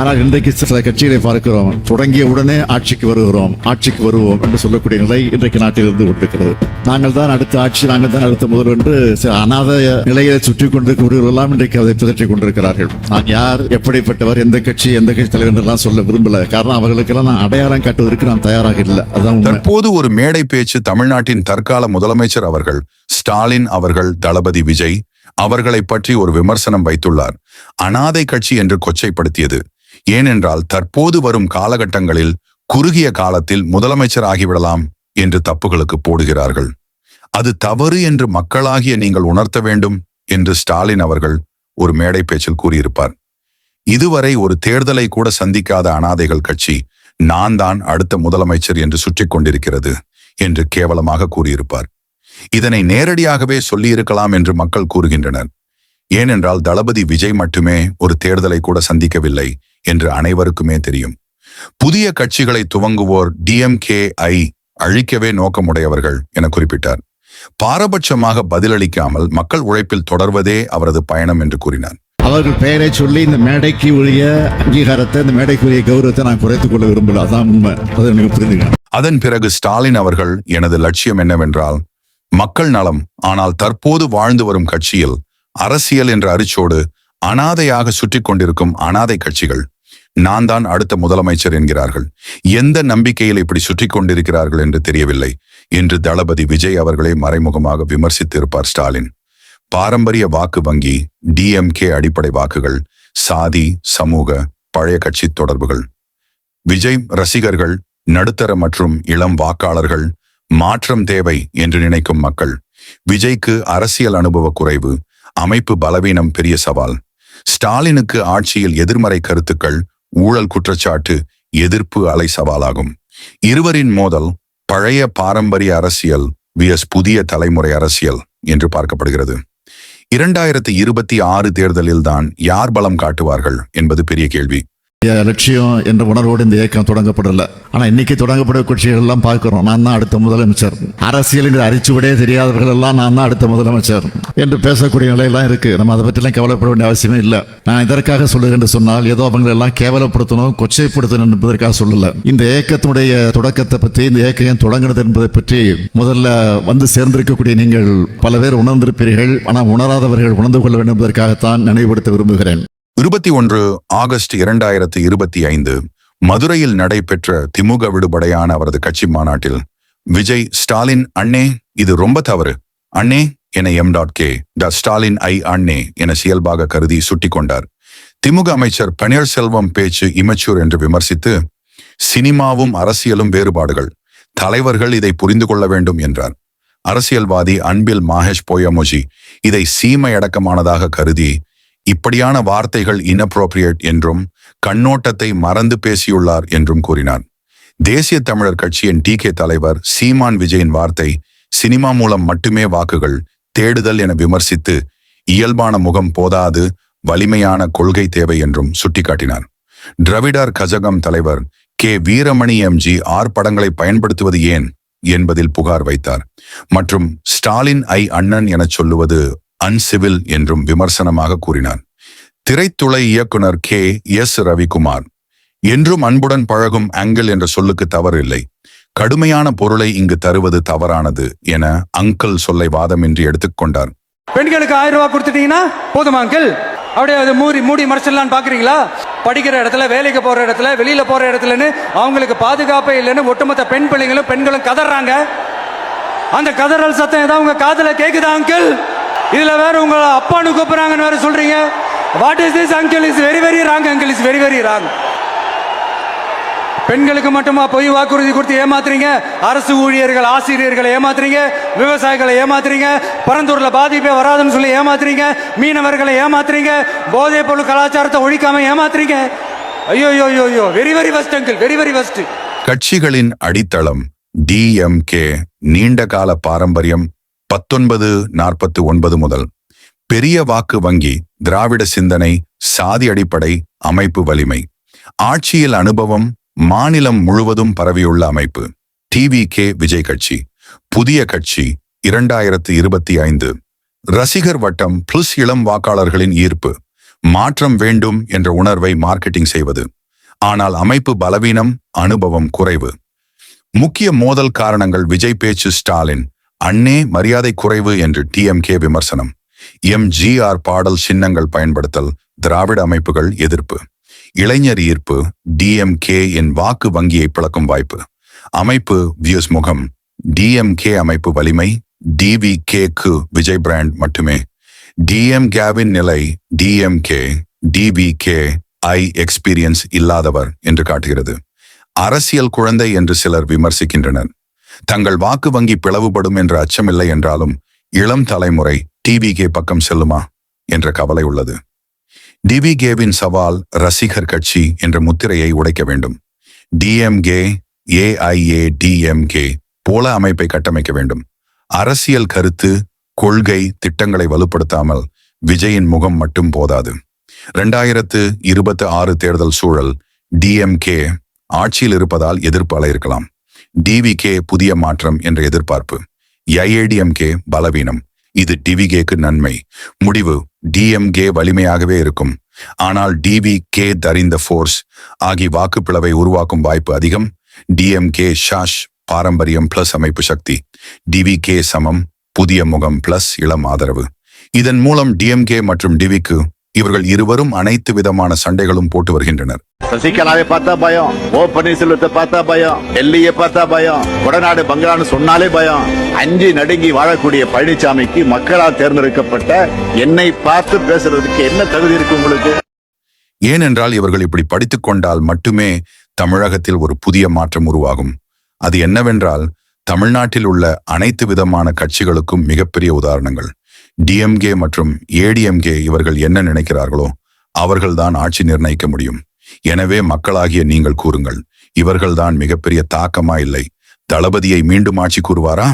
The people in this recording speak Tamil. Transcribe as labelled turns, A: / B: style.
A: ஆனால் இன்றைக்கு சில கட்சிகளை பார்க்கிறோம். தொடங்கிய உடனே ஆட்சிக்கு வருகிறோம். ஆட்சிக்கு வருவோம் என்று சொல்லக்கூடிய நிலை இன்றைக்கு நாட்டில் இருந்து கொண்டிருக்கிறது. நாங்கள் தான் அடுத்த ஆட்சி நாங்கள் தான் அடுத்த முதல் என்று சில அநாத நிலையை சுற்றி கொண்டிருக்கிறவர்களெல்லாம் இன்றைக்கு அதை பிதற்றிக் கொண்டிருக்கிறார்கள். நான் யார் எப்படிப்பட்டவர் எந்த கட்சி எந்த கட்சி தலைவர் என்றெல்லாம் சொல்ல விரும்பல. காரணம் அவர்களுக்கெல்லாம் நான் அடையாளம் காட்டுவதற்கு நான் தயாராக இல்லை. அதான்
B: தற்போது ஒரு மேடை பேச்சு தமிழ்நாட்டின் தற்கால முதலமைச்சர் அவர்கள் ஸ்டாலின் அவர்கள் தளபதி விஜய் அவர்களை பற்றி ஒரு விமர்சனம் வைத்துள்ளார். அனாதை கட்சி என்று கொச்சைப்படுத்தியது. ஏனென்றால் தற்போது வரும் காலகட்டங்களில் குறுகிய காலத்தில் முதலமைச்சர் ஆகிவிடலாம் என்று தப்புகளுக்கு போடுகிறார்கள். அது தவறு என்று மக்களாகிய நீங்கள் உணர்த்த வேண்டும் என்று ஸ்டாலின் அவர்கள் ஒரு மேடை பேச்சில் கூறியிருப்பார். இதுவரை ஒரு தேர்தலை கூட சந்திக்காத அனாதைகள் கட்சி நான் தான் அடுத்த முதலமைச்சர் என்று சுற்றிக் கொண்டிருக்கிறது என்று கேவலமாக கூறியிருப்பார். இதனை நேரடியாகவே சொல்லியிருக்கலாம் என்று மக்கள் கூறுகின்றனர். ஏனென்றால் தளபதி விஜய் மட்டுமே ஒரு தேர்தலை கூட சந்திக்கவில்லை என்று அனைவருக்குமே தெரியும். புதிய கட்சிகளை துவங்குவோர் டிஎம்கே ஐ அழிக்கவே நோக்கமுடையவர்கள் என குறிப்பிட்டார். பாரபட்சமாக பதிலளிக்காமல் மக்கள் உழைப்பில் தொடர்வதே அவரது பயணம் என்று கூறினார்.
A: அவர்கள் பெயரை சொல்லி இந்த மேடைக்கு உரிய அங்கீகாரத்தை இந்த மேடைக்கு உரிய கௌரவத்தை நான் குறைத்துக் கொள்ள விரும்பல. அதான் உண்மை. அதை
B: அதன் பிறகு ஸ்டாலின் அவர்கள் எனது லட்சியம் என்னவென்றால் மக்கள் நலம் ஆனால் தற்போது வாழ்ந்து வரும் கட்சியில் அரசியல் என்ற அரிச்சோடு அனாதையாக சுற்றி கொண்டிருக்கும் அனாதை கட்சிகள் நான் தான் அடுத்த முதலமைச்சர் என்கிறார்கள். எந்த நம்பிக்கையில் இப்படி சுற்றி கொண்டிருக்கிறார்கள் என்று தெரியவில்லை. என்று தளபதி விஜய் அவர்களை மறைமுகமாக விமர்சித்திருப்பார் ஸ்டாலின். பாரம்பரிய வாக்கு வங்கி டிஎம்கே அடிப்படை வாக்குகள் சாதி சமூக பழைய கட்சி தொடர்புகள். விஜய் ரசிகர்கள் நடுத்தர மற்றும் இளம் வாக்காளர்கள் மாற்றம் தேவை என்று நினைக்கும் மக்கள். விஜய்க்கு அரசியல் அனுபவ குறைவு அமைப்பு பலவீனம் பெரிய சவால். ஸ்டாலினுக்கு ஆட்சியில் எதிர்மறை கருத்துக்கள் ஊழல் குற்றச்சாட்டு எதிர்ப்பு அலை சவாலாகும். இருவரின் மோதல் பழைய பாரம்பரிய அரசியல் விஎஸ் புதிய தலைமுறை அரசியல் என்று பார்க்கப்படுகிறது. இரண்டாயிரத்தி இருபத்தி ஆறு தேர்தலில்தான் யார் பலம் காட்டுவார்கள் என்பது பெரிய கேள்வி.
A: லட்சியம் என்ற உணர்வோடு இந்த இயக்கம் தொடங்கப்படல. ஆனால் இன்னைக்கு தொடங்கப்படும் கட்சிகள் எல்லாம் பார்க்கிறோம். நான் தான் அடுத்த முதலமைச்சர். அரசியலில் அரிச்சுவிடே தெரியாதவர்கள் எல்லாம் நான் தான் அடுத்த முதலமைச்சர் என்று பேசக்கூடிய நிலையெல்லாம் இருக்கு. நம்ம அதை பற்றிலாம் கவலைப்பட வேண்டிய அவசியமே இல்லை. நான் இதற்காக சொல்லுகிறேன் என்று சொன்னால் ஏதோ அவங்களை எல்லாம் கேவலப்படுத்தணும் கொச்சைப்படுத்தணும் என்பதற்காக சொல்லல. இந்த இயக்கத்தினுடைய தொடக்கத்தை பற்றி இந்த இயக்கம் தொடங்கினது என்பதை பற்றி முதல்ல வந்து சேர்ந்திருக்கக்கூடிய நீங்கள் பல பேர் உணர்ந்திருப்பீர்கள். ஆனால் உணராதவர்கள் உணர்ந்து கொள்ள வேண்டும் என்பதற்காகத்தான் நினைவுபடுத்த விரும்புகிறேன்.
B: இருபத்தி ஒன்று ஆகஸ்ட் இரண்டாயிரத்து இருபத்தி ஐந்து மதுரையில் நடைபெற்ற திமுக விடுபடையான அவரது கட்சி மாநாட்டில் விஜய் ஸ்டாலின் அண்ணே இது ரொம்ப தவறு. அண்ணே என எம் டாட் கே ட ஸ்டாலின் ஐ அண்ணே என செயல்பாக கருதி சுட்டிக் கொண்டார் திமுக அமைச்சர் பன்னீர்செல்வம் பேச்சு இமச்சூர் என்று விமர்சித்து சினிமாவும் அரசியலும் வேறுபாடுகள். தலைவர்கள் இதை புரிந்து கொள்ள வேண்டும் என்றார். அரசியல்வாதி அன்பில் மாஹேஷ் போயமோஜி இதை சீமையடக்கமானதாக கருதி இப்படியான வார்த்தைகள் இன்அப்ரோப்ரியேட் என்றும் கண்ணோட்டத்தை மறந்து பேசியுள்ளார் என்றும் கூறினார் தேசிய தமிழர் கட்சியின் டி கே தலைவர் சீமான் விஜயின் வார்த்தை சினிமா மூலம் மட்டுமே வாக்குகள் தேடுதல் என விமர்சித்து இயல்பான முகம் போதாது வலிமையான கொள்கை தேவை என்றும் சுட்டிக்காட்டினார். டிரவிடர் கஜகம் தலைவர் கே. வீரமணி எம்ஜி ஆர் படங்களை பயன்படுத்துவது ஏன்? என்பதில் புகார் வைத்தார். மற்றும் ஸ்டாலின் ஐ. அண்ணன் எனச் சொல்லுவது அன்சிவில் என்றும் விமர்சனமாக கூறினார் திரைத்துளை இயக்குனர் கே. எஸ். ரவிக்குமார் என்றும் அன்புடன் பழகும் ஆங்கிள் என்ற சொல்லுக்கு தவறு இல்லை கடுமையான பொருளை இங்கு தருவது தவறானது என அங்கிள் சொல்லை வாதமின்றி எடுத்துக்கொண்டார்
C: பெண்களுக்கு ஆயிரம் ரூபாய் கொடுத்துட்டீங்கன்னா போதுமா அங்கிள்? அப்படியே அது மூடி மூடி மறைச்சிடலான்னு பாக்குறீங்களா? படிக்கிற இடத்துல வேலைக்கு போற இடத்துல வெளியில போற இடத்துலன்னு அவங்களுக்கு பாதுகாப்பே இல்லைன்னு ஒட்டுமொத்த பெண் பிள்ளைங்களும் பெண்களும் கதறாங்க. அந்த கதறல் சத்தம் ஏதாவது உங்க காதல கேக்குதா அங்கிள்? இதுல வேற உங்க அப்பான்னு கூப்பிடுறாங்கன்னு வேற சொல்றீங்க. What is this uncle is very very wrong uncle is very very wrong பெண்களுக்கு மட்டுமா பொய் வாக்குறுதி கொடுத்து ஏமாத்துறீங்க? அரசு ஊழியர்கள் ஆசிரியர்களை ஏமாத்துறீங்க? விவசாயிகளை ஏமாத்துறீங்க? பரந்தூர்ல பாதிப்பே வராதுன்னு சொல்லி ஏமாத்துறீங்க? மீனவர்களை ஏமாத்துறீங்க? போதைப் பொருள் கலாச்சாரத்தை ஒழிக்காம ஏமாத்துறீங்க? ஐயோ ஐயோ ஐயோ ஐயோ. Very very fast uncle very very fast
B: கட்சிகளின் அடித்தளம் டிஎம்கே நீண்ட கால பாரம்பரியம் பத்தொன்பது நாற்பத்து ஒன்பது முதல். பெரிய வாக்கு வங்கி திராவிட சிந்தனை சாதி அடிப்படை அமைப்பு வலிமை. ஆட்சியில் அனுபவம் மாநிலம் முழுவதும் பரவியுள்ள அமைப்பு. டிவி கே விஜய் கட்சி. புதிய கட்சி இரண்டாயிரத்து இருபத்தி ஐந்து. ரசிகர் வட்டம் பிளஸ் இளம் வாக்காளர்களின் ஈர்ப்பு. மாற்றம் வேண்டும் என்ற உணர்வை மார்க்கெட்டிங் செய்வது. ஆனால் அமைப்பு பலவீனம் அனுபவம் குறைவு. முக்கிய மோதல் காரணங்கள் விஜய் பேச்சு ஸ்டாலின். அண்ணே மரியாதை குறைவு என்று டிஎம்கே விமர்சனம். எம்ஜிஆர் பாடல் சின்னங்கள் பயன்படுத்தல் திராவிட அமைப்புகள் எதிர்ப்பு. இளைஞர் ஈர்ப்பு டிஎம்கே என் வாக்கு வங்கியை பிளக்கும் வாய்ப்பு. அமைப்பு வியூஸ் முகம். டிஎம்கே அமைப்பு வலிமை டிவி கேக்கு விஜய் பிராண்ட் மட்டுமே. டிஎம் கேவின் நிலை டிஎம்கே டிவிகே ஐ எக்ஸ்பீரியன்ஸ் இல்லாதவர் என்று காட்டுகிறது. அரசியல் குழந்தை என்று சிலர் விமர்சிக்கின்றனர். தங்கள் வாக்கு வங்கி பிளவுபடும் என்ற அச்சமில்லை என்றாலும் இளம் தலைமுறை டிவிகே பக்கம் செல்லுமா என்ற கவலை உள்ளது. டிவிகேவின் சவால் ரசிகர் கட்சி என்ற முத்திரையை உடைக்க வேண்டும். டிஎம்கே ஏஐஏ டிஎம்கே போல அமைப்பை கட்டமைக்க வேண்டும். அரசியல் கருத்து கொள்கை திட்டங்களை வலுப்படுத்தாமல் விஜயின் முகம் மட்டும் போதாது. ரெண்டாயிரத்து இருபத்தி ஆறு தேர்தல் சூழல் டிஎம்கே ஆட்சியில் இருப்பதால் எதிர்ப்பு அலையிருக்கலாம் டிவிகே புதிய மாற்றம் என்ற எதிர்பார்ப்பு. ஐஏடிஎம்கே பலவீனம். இது டிவிகேக்கு நன்மை. முடிவு டிஎம்கே வலிமையாகவே இருக்கும். ஆனால் டிவி கே தரிந்த ஃபோர்ஸ் ஆகி வாக்குப்பிளவை உருவாக்கும் வாய்ப்பு அதிகம். டிஎம்கே ஷாஷ் பாரம்பரியம் பிளஸ் அமைப்பு சக்தி. டிவிகே சமம் புதிய முகம் பிளஸ் இளம் ஆதரவு. இதன் மூலம் டிஎம்கே மற்றும் டிவிக்கு இவர்கள் இருவரும் அனைத்து விதமான சண்டைகளும் போட்டு வருகின்றனர்.
D: சசிகலாவை பார்த்தா பயம் ஓ பன்னீர்செல்வத்தை பார்த்தா பயம் டெல்லியை பார்த்தா பயம் கொடநாடு பங்களான்னு சொன்னாலே பயம். அஞ்சு நடுங்கி வாழக்கூடிய பழனிசாமிக்கு மக்களால் தேர்ந்தெடுக்கப்பட்ட என்னை பார்த்து பேசுறதுக்கு என்ன தகுதி இருக்கு உங்களுக்கு?
B: ஏனென்றால் இவர்கள் இப்படி படித்துக் கொண்டால் மட்டுமே தமிழகத்தில் ஒரு புதிய மாற்றம் உருவாகும். அது என்னவென்றால் தமிழ்நாட்டில் உள்ள அனைத்து விதமான கட்சிகளுக்கும் மிகப்பெரிய உதாரணங்கள். டிஎம்கே மற்றும் ஏடிஎம்கே இவர்கள் என்ன நினைக்கிறார்களோ அவர்கள்தான் ஆட்சி நிர்ணயிக்க முடியும். எனவே மக்களாகிய நீங்கள் கூறுங்கள் இவர்கள்தான் மிகப்பெரிய தாக்கமா இல்லை தளபதியை மீண்டும் ஆட்சி கூறுவாரா?